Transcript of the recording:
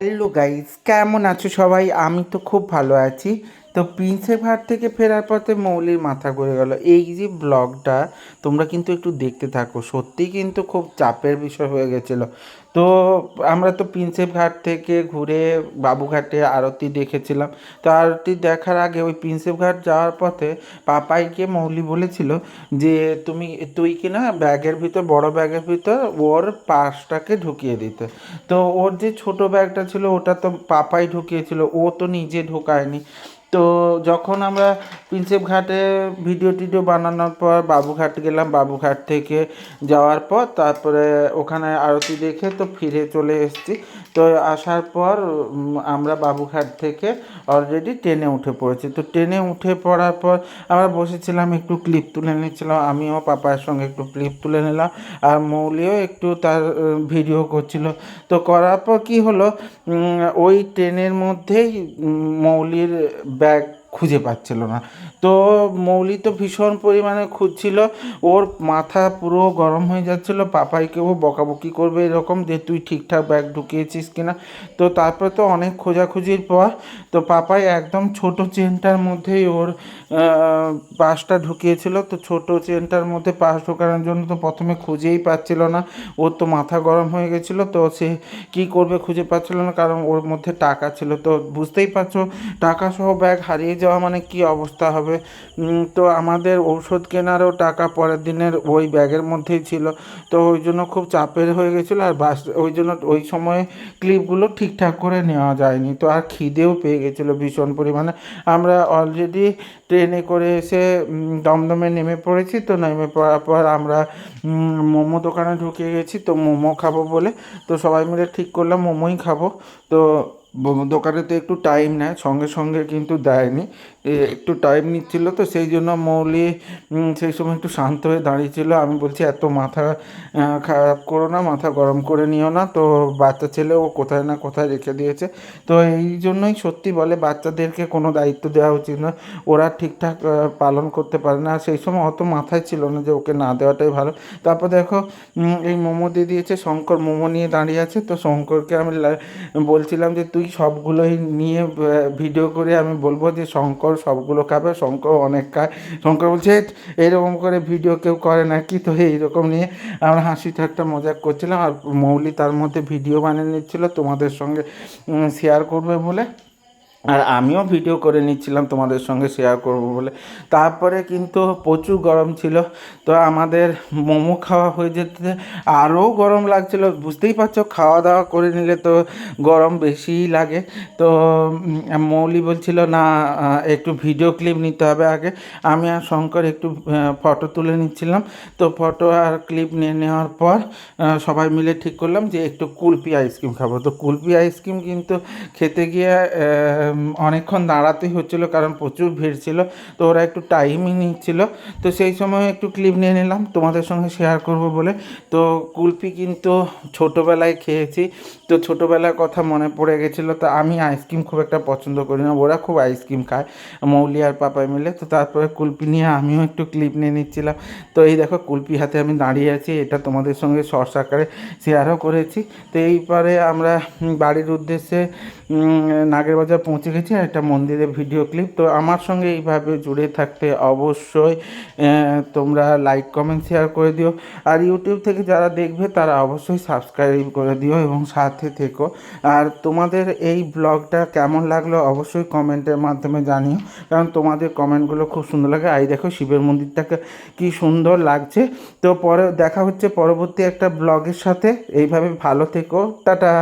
Hello guys কেমন আছো সবাই? আমি তো খুব ভালো আছি। তো প্রিন্সেপ হাট থেকে ফেরার পথে মৌলির মাথা ঘুরে গেল। এই যে ব্লগটা, তোমরা কিন্তু একটু দেখতে থাকো। সত্যি কিন্তু খুব চাপের বিষয় হয়ে গেছিল। তো আমরা তো প্রিন্সেপ ঘাট থেকে ঘুরে বাবুঘাটে আরতি দেখেছিলাম। তো আরতি দেখার আগে ওই প্রিন্সেপ ঘাট যাওয়ার পথে পাপাইকে মৌলি বলেছিল যে, তুমি, তুই কি না ব্যাগের ভিতর, বড় ব্যাগের ভিতর ওর পার্সটাকে ঢুকিয়ে দিতে। তো ওর যে ছোট ব্যাগটা ছিল, ওটা তো পাপাই ঢুকিয়েছিল। ও তো নিজে ঢোকায়নি। তো যখন আমরা প্রিন্সেপ ঘাটে ভিডিও টিডিও বানানোর পর বাবুঘাট গেলাম বাবুঘাট থেকে যাওয়ার পর তারপরে ওখানে আরতি দেখে তো ফিরে চলে এসেছি। তো আসার পর আমরা বাবুঘাট থেকে অলরেডি ট্রেনে উঠে পড়েছি। তো ট্রেনে উঠে পড়ার পর আমরা বসেছিলাম, একটু ক্লিপ তুলে নিচ্ছিলাম। আমিও পাপার সঙ্গে একটু ক্লিপ তুলে নিলাম আর মৌলিও একটু তার ভিডিও করছিল। তো করার পর কি হলো ওই ট্রেনের মধ্যেই মৌলির ব্যাগ খুঁজে পাচ্ছিল না। তো মৌলি তো ভীষণ পরিমাণে খুঁজছিল, ওর মাথা পুরো গরম হয়ে যাচ্ছিল পাপাইকেও বকাবকি করবে এরকম যে তুই ঠিকঠাক ব্যাগ ঢুকিয়েছিস কিনা। তো তারপরে তো অনেক খোঁজাখুঁজির পর, তো পাপাই একদম ছোট চেনটার মধ্যেই ওর পাসটা ঢুকিয়েছিল। তো ছোট চেনটার মধ্যে পাস ঢোকানোর জন্য তো প্রথমে খুঁজেই পাচ্ছিল না। ওর তো মাথা গরম হয়ে গেছিল, তো সে কি করবে খুঁজে পাচ্ছিল না, কারণ ওর মধ্যে টাকা ছিল। তো বুঝতেই পারছ টাকা সহ ব্যাগ হারিয়ে যাওয়া মানে কি অবস্থা হবে? তো আমাদের ঔষধ কেনারও টাকা পরের দিনের ওই ব্যাগের মধ্যেই ছিল। তো ওই জন্য খুব চাপের হয়ে গেছিল আর বাস, ওই জন্য ওই সময় ক্লিপগুলো ঠিকঠাক করে নেওয়া যায়নি। তো আর খিদেও পেয়ে গেছিল ভীষণ পরিমাণে। আমরা অলরেডি ট্রেনে করে এসে দমদমে নেমে পড়েছি। তো নেমে পড়ার পর আমরা মোমো দোকানে ঢুকে গেছি। তো মোমো খাব বলে তো সবাই মিলে ঠিক করলাম, মোমোই খাব। তো দোকানে তো একটু টাইম নেয় সঙ্গে সঙ্গে কিন্তু দেয়নি। একটু টাইম নিচ্ছিল তো, সেই জন্য মৌলি সেই সময় একটু শান্ত হয়ে দাঁড়িয়েছিল। আমি বলছি, এত মাথা খারাপ করো না, মাথা গরম করে নিও না। তো বাচ্চা ছেলে ও কোথায় না কোথায় রেখে দিয়েছে। তো এই জন্যই সত্যি বলে, বাচ্চাদেরকে কোনো দায়িত্ব দেওয়া উচিত না। ওরা ঠিকঠাক পালন করতে পারে না। সেই সময় অত মাথায় ছিল না যে ওকে না দেওয়াটাই ভালো। তারপর দেখো এই মোমো দিয়ে দিয়েছে, শঙ্কর মোমো নিয়ে দাঁড়িয়ে আছে। তো শঙ্করকে আমি বলছিলাম যে, তুই সবগুলোই নিয়ে ভিডিও করে আমি বলব যে, শঙ্কর সবগুলো খাবে, শঙ্কর অনেক খায়। শঙ্কর বলছে এরকম করে ভিডিও কেউ করে না কি তো এইরকম নিয়ে আমরা হাসি ঠাট্টা মজা করছিলাম আর মৌলি তার মধ্যে ভিডিও বানিয়ে নিচ্ছিল তোমাদের সঙ্গে শেয়ার করবে বলে। আর আমিও ভিডিও করে নিচ্ছিলাম, তোমাদের সঙ্গে শেয়ার করব বলে। তারপরে কিন্তু প্রচুর গরম ছিল, তো আমাদের মোমো খাওয়া হয়ে যেতে আরও গরম লাগছিল। বুঝতেই পারছ, খাওয়া দাওয়া করে নিলে তো গরম বেশিই লাগে। তো মৌলি বলছিল, না একটু ভিডিও ক্লিপ নিতে হবে আগে। আমি আর শঙ্কর একটু ফটো তুলে নিচ্ছিলাম। তো ফটো আর ক্লিপ নিয়ে নেওয়ার পর সবাই মিলে ঠিক করলাম যে একটু কুলপি আইসক্রিম খাব। তো কুলপি আইসক্রিম কিন্তু খেতে গিয়ে অনেকক্ষণ দাঁড়াতেই হচ্ছিল, কারণ প্রচুর ভিড় ছিল, তো ওরা একটু টাইমই নিচ্ছিল। তো সেই সময় একটু ক্লিপ নিয়ে নিলাম, তোমাদের সঙ্গে শেয়ার করব বলে। তো কুলফি কিন্তু ছোটোবেলায় খেয়েছি, তো ছোটোবেলার কথা মনে পড়ে গেছিল, তো আমি আইসক্রিম খুব একটা পছন্দ করি না। ওরা খুব আইসক্রিম খায়, মৌলি আর পাপাই মিলে। তো তারপরে কুলপি নিয়ে আমিও একটু ক্লিপ নিয়ে নিচ্ছিলাম। তো এই দেখো কুলপি হাতে আমি দাঁড়িয়ে আছি, এটা তোমাদের সঙ্গে শর্টস আকারে শেয়ারও করেছি। তো এইবারে আমরা বাড়ির উদ্দেশ্যে নাগের বাজার পৌঁছে গেছি আর একটা মন্দিরের ভিডিও ক্লিপ তো আমার সঙ্গে এইভাবে জুড়ে থাকতে অবশ্যই তোমরা লাইক কমেন্ট শেয়ার করে দিও। আর ইউটিউব থেকে যারা দেখবে, তারা অবশ্যই সাবস্ক্রাইব করে দিও এবং সাথে থেকো। আর তোমাদের এই ব্লগটা কেমন লাগল অবশ্যই কমেন্টের মাধ্যমে জানিও। কারণ তোমাদের কমেন্টগুলো খুব সুন্দর লাগে। আই দেখো শিবের মন্দিরটাকে কি সুন্দর লাগছে। তো পরে দেখা হচ্ছে পরবর্তী একটা ব্লগের সাথে। এইভাবে ভালো থেকো। টাটা!